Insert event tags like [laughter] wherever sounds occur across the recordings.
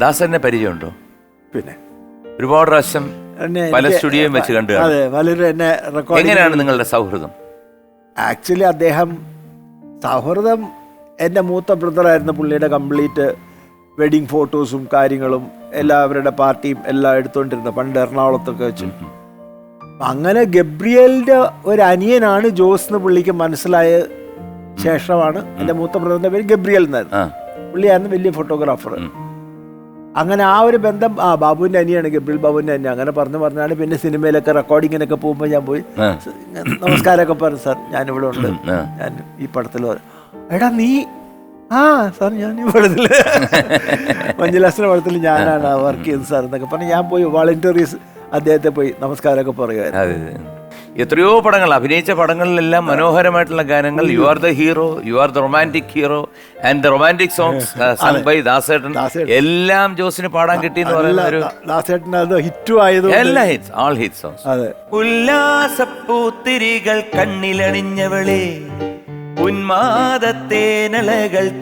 ദാസനെ പരിചയമുണ്ടോ? പിന്നെ. ഒരുപാട് പ്രാവശ്യം പല സ്റ്റുഡിയോയും വെച്ച് കണ്ടു അതെ പലരും എന്നെ റെക്കോർഡ് എങ്ങനെയാണ് നിങ്ങളുടെ സൗഹൃദം? ആക്ച്വലി അദ്ദേഹം സൗഹൃദം എന്റെ മൂത്ത ബ്രദറായിരുന്ന പുള്ളിയുടെ കംപ്ലീറ്റ് വെഡിങ് ഫോട്ടോസും കാര്യങ്ങളും എല്ലാവരുടെ പാർട്ടിയും എല്ലാം എടുത്തുകൊണ്ടിരുന്നത് പണ്ട് എറണാകുളത്തൊക്കെ വെച്ച്. അങ്ങനെ ഗബ്രിയലിന്റെ ഒരു അനിയനാണ് ജോസ് എന്ന് പുള്ളിക്ക് മനസ്സിലായ ശേഷമാണ്. എന്റെ മൂത്ത ബ്രദറിന്റെ പേര് ഗബ്രിയൽ എന്നായിരുന്നു. പുള്ളിയായിരുന്നു വലിയ ഫോട്ടോഗ്രാഫർ. അങ്ങനെ ആ ഒരു ബന്ധം ആ ബാബുവിന്റെ അനിയാണ് ഗബ്രിൽ ബാബുവിന്റെ അനിയ അങ്ങനെ പറഞ്ഞു പറഞ്ഞാണ് പിന്നെ സിനിമയിലൊക്കെ റെക്കോർഡിങ്ങിനൊക്കെ പോകുമ്പോൾ ഞാൻ പോയി ആ. "സ- നമസ്കാരമൊക്കെ പറഞ്ഞു സാർ ഞാനിവിടെ ഉണ്ട്. ഞാൻ ഈ പടത്തിൽ എടാ നീ ആ സാർ ഞാൻ ഈ പടത്തിൽ [laughs] മഞ്ജുലാസിന്റെ പടത്തിൽ ഞാനാണ് വർക്ക് ചെയ്യുന്നത് സാർ എന്നൊക്കെ പറഞ്ഞു ഞാൻ പോയി വോളണ്ടിയറീസ് അദ്ദേഹത്തെ പോയി നമസ്കാരമൊക്കെ പറയുമായിരുന്നു എത്രയോ പടങ്ങൾ അഭിനയിച്ച പടങ്ങളിലെല്ലാം മനോഹരമായിട്ടുള്ള ഗാനങ്ങൾ. You are the hero you are the romantic hero and the romantic songs sung by Dasettan. എല്ലാം ജോസിന് പാടാൻ കിട്ടിയെന്ന് പറയുന്ന ഒരു എല്ലാ ഹിറ്റ്സ് ആൾ ഹിറ്റ് സോങ്സ് അതെ. ഉല്ലാസപ്പൂത്തിരികൾ കണ്ണിലണിഞ്ഞവളെ ഉന്മാദത്തേനലകൾ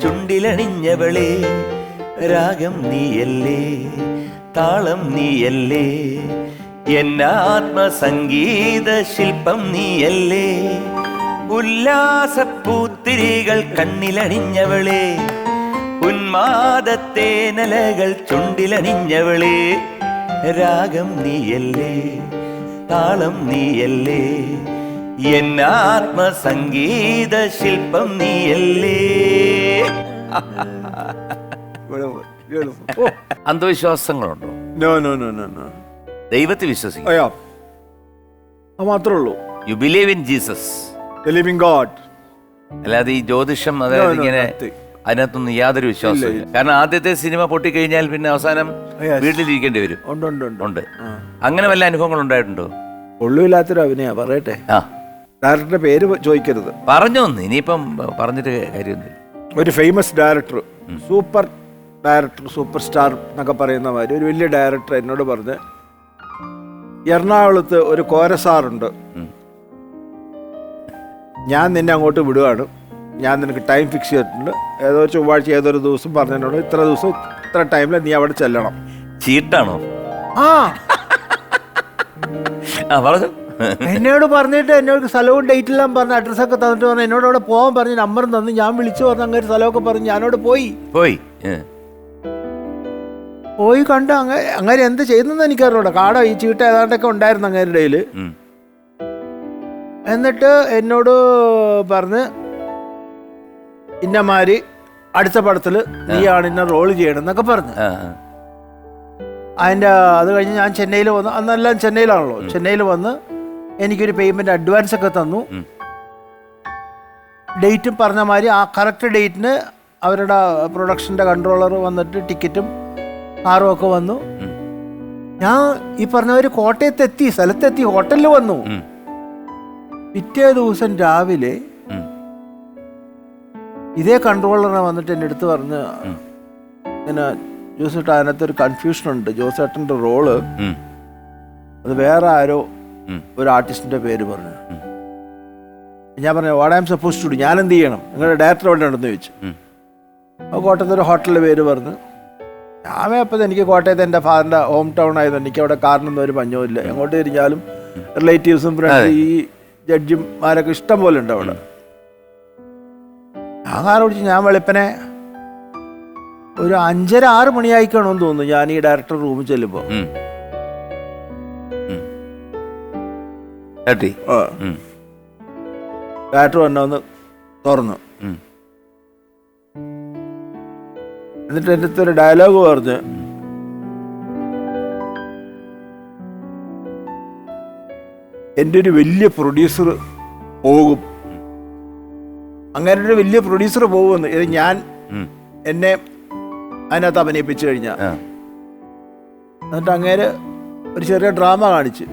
ചുണ്ടിലണിഞ്ഞവളെ രാഗം നീയല്ലേ താളം നീയല്ലേ എന്നാത്മസംഗീത ശില്പം നീയല്ലേ? ഉല്ലാസ ഉല്ലാസപ്പൂത്തിരികൾ കണ്ണിലണിഞ്ഞവളെ ഉന്മാദത്തെ നലകൾ ചുണ്ടിലണിഞ്ഞവളെ രാഗം നീയല്ലേ? താളം നീയല്ലേ? എന്നാത്മസംഗീത ശില്പം നീയല്ലേ [laughs] അന്ധവിശ്വാസങ്ങളുണ്ടോ? No no no no no ദൈവത്തെ വിശ്വസിക്കും. അയ്യോ. അത് മാത്രമേ ഉള്ളൂ. You believe in Jesus God അല്ലാതെ ഈ ജ്യോതിഷം അതായത് ഇങ്ങനെ. അതിനകത്തൊന്നും യാതൊരു വിശ്വാസവും കാരണം ആദ്യത്തെ സിനിമ പൊട്ടിക്കഴിഞ്ഞാൽ പിന്നെ അവസാനം വീട്ടിലിരിക്കേണ്ടി വരും. ഉണ്ട് അങ്ങനെ വല്ല അനുഭവങ്ങൾ ഉണ്ടായിട്ടുണ്ടോ? ഒള്ളുമില്ലാത്തൊരു അഭിനയ പറയട്ടെ. ആ. ഡയറക്ടറുടെ പേര് ചോദിക്കരുത്. പറഞ്ഞു ഇനിയിപ്പം പറഞ്ഞിട്ട് കാര്യമൊന്നുമില്ല. ഒരു famous director super director super star എന്നൊക്കെ പറയുന്ന മാതിരി ഒരു വലിയ ഡയറക്ടർ എന്നോട് പറഞ്ഞ് എറണാകുളത്ത് ഒരു കോരസാറുണ്ട്. ഞാൻ നിന്നെ അങ്ങോട്ട് വിടുകയാണ് ഞാൻ നിനക്ക് ടൈം ഫിക്സ് ചെയ്തിട്ടുണ്ട്. ഏതോ ചൊവ്വാഴ്ച ഏതൊരു ദിവസം പറഞ്ഞിട്ടുണ്ട്. ഇത്ര ദിവസം ഇത്ര ടൈമിൽ നീ അവിടെ ചെല്ലണം. ചീട്ടാണോ? ആ. ആ പറഞ്ഞു. എന്നോട് പറഞ്ഞിട്ട് എന്നോട് സ്ഥലവും ഡേറ്റ് എല്ലാം പറഞ്ഞ് അഡ്രസ്സൊക്കെ തന്നിട്ട് പറഞ്ഞു എന്നോട് അവിടെ പോകാൻ പറഞ്ഞു നമ്പറും തന്നു ഞാൻ വിളിച്ചു പറഞ്ഞു അങ്ങനെ സ്ഥലമൊക്കെ പറഞ്ഞു ഞാനോട് പോയി. പോയി. പോയി കണ്ട് അങ്ങ അങ്ങനെ എന്ത് ചെയ്യുന്നെന്ന് എനിക്കറിഞ്ഞൂടാ. കാടോ ഈ ചീട്ട ഏതാണ്ടൊക്കെ ഉണ്ടായിരുന്നു അങ്ങേരുടെ ഇടയിൽ. എന്നിട്ട് എന്നോട് പറഞ്ഞ് ഇന്നമാരി അടുത്ത പടത്തിൽ നീയാണ് ഇന്ന റോൾ ചെയ്യണം എന്നൊക്കെ പറഞ്ഞു. അതിന്റെ അത് കഴിഞ്ഞ് ഞാൻ ചെന്നൈയിൽ വന്നു. അന്നെല്ലാം ചെന്നൈയിലാണല്ലോ. ചെന്നൈയിൽ വന്ന് എനിക്കൊരു പേയ്മെന്റ് അഡ്വാൻസ് ഒക്കെ തന്നു. ഡേറ്റും പറഞ്ഞ മാതിരി ആ കറക്റ്റ് ഡേറ്റിന് അവരുടെ പ്രൊഡക്ഷന്റെ കൺട്രോളർ വന്നിട്ട് ടിക്കറ്റും കാറും ഒക്കെ വന്നു ഞാൻ ഈ പറഞ്ഞവര് കോട്ടയത്തെത്തി സ്ഥലത്തെത്തി ഹോട്ടലിൽ വന്നു. പിറ്റേ ദിവസം രാവിലെ ഇതേ കൺട്രോളറിനെ വന്നിട്ട് എന്റെ അടുത്ത് പറഞ്ഞ്. ഇങ്ങനെ ജോസേട്ട അതിനകത്ത് ഒരു കൺഫ്യൂഷൻ ഉണ്ട്. ജോസേട്ടന്റെ റോൾ. അത് വേറെ ആരോ ഒരു ആർട്ടിസ്റ്റിന്റെ പേര് പറഞ്ഞു. ഞാൻ പറഞ്ഞു what I'm supposed to do ഞാൻ എന്ത് ചെയ്യണം? നിങ്ങളുടെ ഡയറക്ടർ എവിടെ ഉണ്ടെന്ന് ചോദിച്ചു. അപ്പോൾ കോട്ടയത്ത് ഒരു ഹോട്ടലിന്റെ പേര് പറഞ്ഞു. ഞാൻ അപ്പം എനിക്ക് കോട്ടയത്ത് എന്റെ ഫാദറിന്റെ ഹോം ടൗൺ ആയതുകൊണ്ട് എനിക്ക് അവിടെ കാറിനൊന്നും ഒരു പഞ്ഞവുമില്ല എങ്ങോട്ട് തിരിഞ്ഞാലും റിലേറ്റീവ്സും ഫ്രണ്ട്സ് ഈ ജഡ്ജിമാരൊക്കെ ഇഷ്ടം പോലെ ഉണ്ട് അവിടെ. ഞാൻ കാർ ഓടിച്ച് ഞാൻ വെളുപ്പനെ ഒരു അഞ്ചര ആറ് മണിയായിക്കാണോന്ന് തോന്നുന്നു ഞാൻ ഈ ഡയറക്ടർ റൂമിൽ ചെല്ലുമ്പോൾ. ഡയറക്ടർ വന്നെ ഒന്ന് തുറന്നു. എന്നിട്ട് എന്റെ അടുത്ത് ഒരു ഡയലോഗ് പറഞ്ഞ്. എന്റെ ഒരു വലിയ പ്രൊഡ്യൂസർ പോകും. അങ്ങനെ ഒരു വലിയ പ്രൊഡ്യൂസർ പോകുമെന്ന്. ഇത് ഞാൻ എന്നെ അതിനകത്ത് അഭിനയിപ്പിച്ചു കഴിഞ്ഞാൽ ആ. എന്നിട്ട് അങ്ങേര് ഒരു ചെറിയ ഡ്രാമ കാണിച്ച്.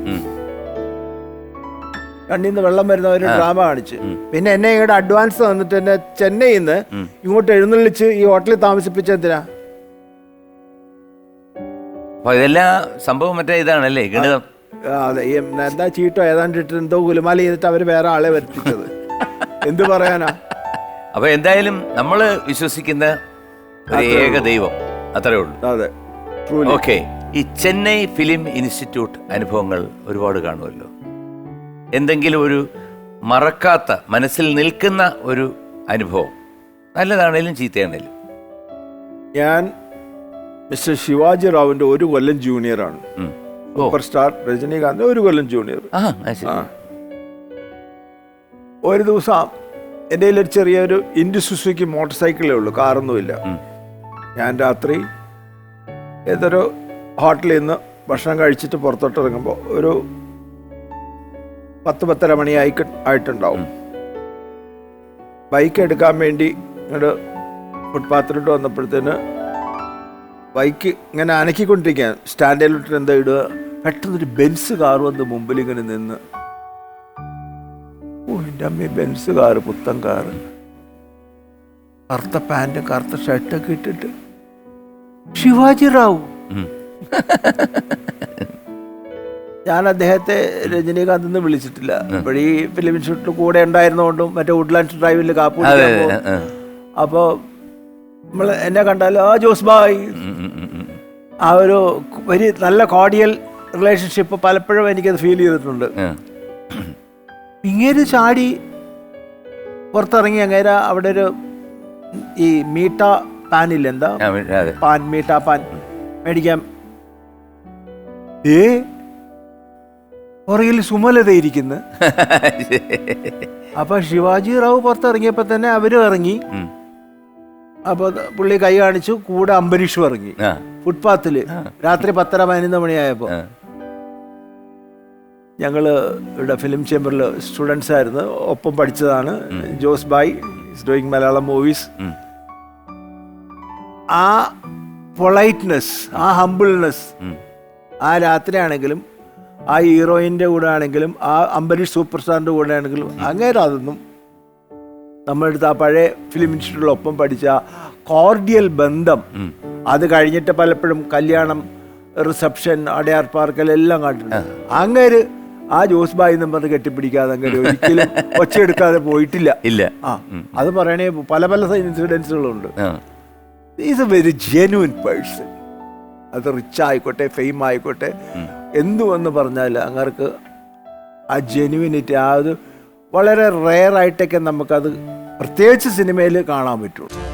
കണ്ണിൽ നിന്ന് വെള്ളം വരുന്ന ഒരു ഡ്രാമ കാണിച്ച്. പിന്നെ എന്നെ ഇങ്ങോട്ട് അഡ്വാൻസ് തന്നിട്ട് എന്നെ ചെന്നൈയിൽ നിന്ന് ഇങ്ങോട്ട് എഴുന്നള്ളിച്ച് ഈ ഹോട്ടലിൽ താമസിപ്പിച്ച എന്തിനാ? അപ്പൊ ഇതെല്ലാം സംഭവം മറ്റേ ഇതാണല്ലേ ഗണിതം. അതെ. ഈ എന്താ ചീട്ടോ ഏതാണ്ട് ഇട്ട് എന്തോ കുലുമാല ചെയ്തിട്ട് അവർ വേറെ ആളെ വരുത്തിച്ചത്. [laughs] എന്ത് പറയാനാ? അപ്പൊ എന്തായാലും നമ്മൾ വിശ്വസിക്കുന്ന ഒരു ഏക ദൈവം. അത്രേ ഉള്ളൂ. അതെ. ഓക്കെ ഈ ചെന്നൈ ഫിലിം ഇൻസ്റ്റിറ്റ്യൂട്ട് അനുഭവങ്ങൾ ഒരുപാട് കാണുമല്ലോ. എന്തെങ്കിലും ഒരു മറക്കാത്ത മനസ്സിൽ നിൽക്കുന്ന ഒരു അനുഭവം. നല്ലതാണേലും ചീത്തയാണേലും. ഞാൻ മിസ്റ്റർ ശിവാജി റാവുവിന്റെ ഒരു കൊല്ലം ജൂനിയറാണ് ആണ്. സൂപ്പർ സ്റ്റാർ രജനീകാന്ത് ഒരു കൊല്ലം ജൂനിയർ. ഒരു ദിവസം എന്റെ കയ്യിലൊരു ഒരു ചെറിയൊരു ഇൻഡി സുസുക്ക് മോട്ടോർ സൈക്കിളേ ഉള്ളൂ കാറൊന്നുമില്ല. ഞാൻ രാത്രി ഏതൊരു ഹോട്ടലിൽ നിന്ന് ഭക്ഷണം കഴിച്ചിട്ട് പുറത്തോട്ട് ഇറങ്ങുമ്പോൾ ഒരു പത്ത് പത്തര മണി ആയി ആയിട്ടുണ്ടാവും. ബൈക്ക് എടുക്കാൻ വേണ്ടി ഇങ്ങോട്ട് ഫുട്പാത്തിലോട്ട് വന്നപ്പോഴത്തേന് ബൈക്ക് ഇങ്ങനെ അനക്കിക്കൊണ്ടിരിക്കാൻ സ്റ്റാൻഡിലോട്ട് എന്താ ഇടുക? പെട്ടെന്നൊരു ബെൻസ് കാർ വന്ന് മുമ്പിൽ ഇങ്ങനെ നിന്ന്. ഓ എന്റെ അമ്മ ബെൻസ് കാറ് പുത്തൻ കാറ്. കറുത്ത പാന്റും കറുത്ത ഷർട്ടൊക്കെ ഇട്ടിട്ട്. ശിവാജി റാവു. [laughs] ഞാൻ അദ്ദേഹത്തെ രജനീകാന്ത് എന്ന് വിളിച്ചിട്ടില്ല അപ്പോഴീ ഫിലിം ഇൻസ്റ്റിറ്റ്യൂട്ടിൽ കൂടെ ഉണ്ടായിരുന്നതുകൊണ്ടും മറ്റേ വുഡ്ലാൻഡ് ഡ്രൈവിൽ കാപ്പു. അപ്പോൾ നമ്മൾ എന്നെ കണ്ടാലും ആ ജോസ് ബായ്. ആ ഒരു വലിയ നല്ല കോഡിയൽ റിലേഷൻഷിപ്പ് പലപ്പോഴും എനിക്കത് ഫീൽ ചെയ്തിട്ടുണ്ട്. ഇങ്ങനെ ചാടി പുറത്തിറങ്ങി അങ്ങനെ അവിടെ ഒരു ഈ മീട്ട പാനില്ല എന്താ? പാൻ മീട്ട പാൻ. മേടിക്കാം. ഏ? പുറകിൽ സുമലത ഇരിക്കുന്നു [laughs] അപ്പൊ ശിവാജി റാവു പുറത്തിറങ്ങിയപ്പോ തന്നെ അവരും ഇറങ്ങി. അപ്പൊ പുള്ളി കൈ കാണിച്ചു കൂടെ അംബരീഷും ഇറങ്ങി. ഫുട്പാത്തിൽ രാത്രി പത്തര പതിനൊന്ന് മണിയായപ്പോ. ഞങ്ങൾ ഇവിടെ ഫിലിം ചേംബറിൽ സ്റ്റുഡൻസ് ആയിരുന്നു. ഒപ്പം പഠിച്ചതാണ്. Jose bye is doing Malayalam movies ആ പൊളൈറ്റ്നെസ് ആ ഹംബിൾനെസ് ആ രാത്രിയാണെങ്കിലും ആ ഹീറോയിന്റെ കൂടെ ആണെങ്കിലും ആ അംബരീഷ് സൂപ്പർ സ്റ്റാറിന്റെ കൂടെ ആണെങ്കിലും അങ്ങനെ അതൊന്നും നമ്മളെടുത്ത് ആ പഴയ ഫിലിം ഇൻസ്റ്റിറ്റ്യൂട്ടിൽ ഒപ്പം പഠിച്ച കോർഡിയൽ ബന്ധം അത് കഴിഞ്ഞിട്ട് പലപ്പോഴും കല്യാണം റിസപ്ഷൻ അടയാർ പാർക്കൽ എല്ലാം കണ്ടിട്ടുണ്ട്. അങ്ങേര് ആ ജോസ് ബായി എന്നും പറഞ്ഞ് കെട്ടിപ്പിടിക്കാതെ അങ്ങനെ ഒരിക്കലും [laughs] ഒച്ചയെടുക്കാതെ പോയിട്ടില്ല. ഇല്ല. ആ അത് പറയണേ പല പല ഇൻസിഡൻസുകളുണ്ട്. Is a very genuine person അത് റിച്ച് ആയിക്കോട്ടെ ഫെയിം ആയിക്കോട്ടെ. എന്തുവെന്ന് പറഞ്ഞാൽ അങ്ങർക്ക് ആ ജെനുവിനിറ്റി ആ ഒരു വളരെ റെയറായിട്ടൊക്കെ നമുക്കത് പ്രത്യേകിച്ച് സിനിമയിൽ കാണാൻ പറ്റുള്ളൂ.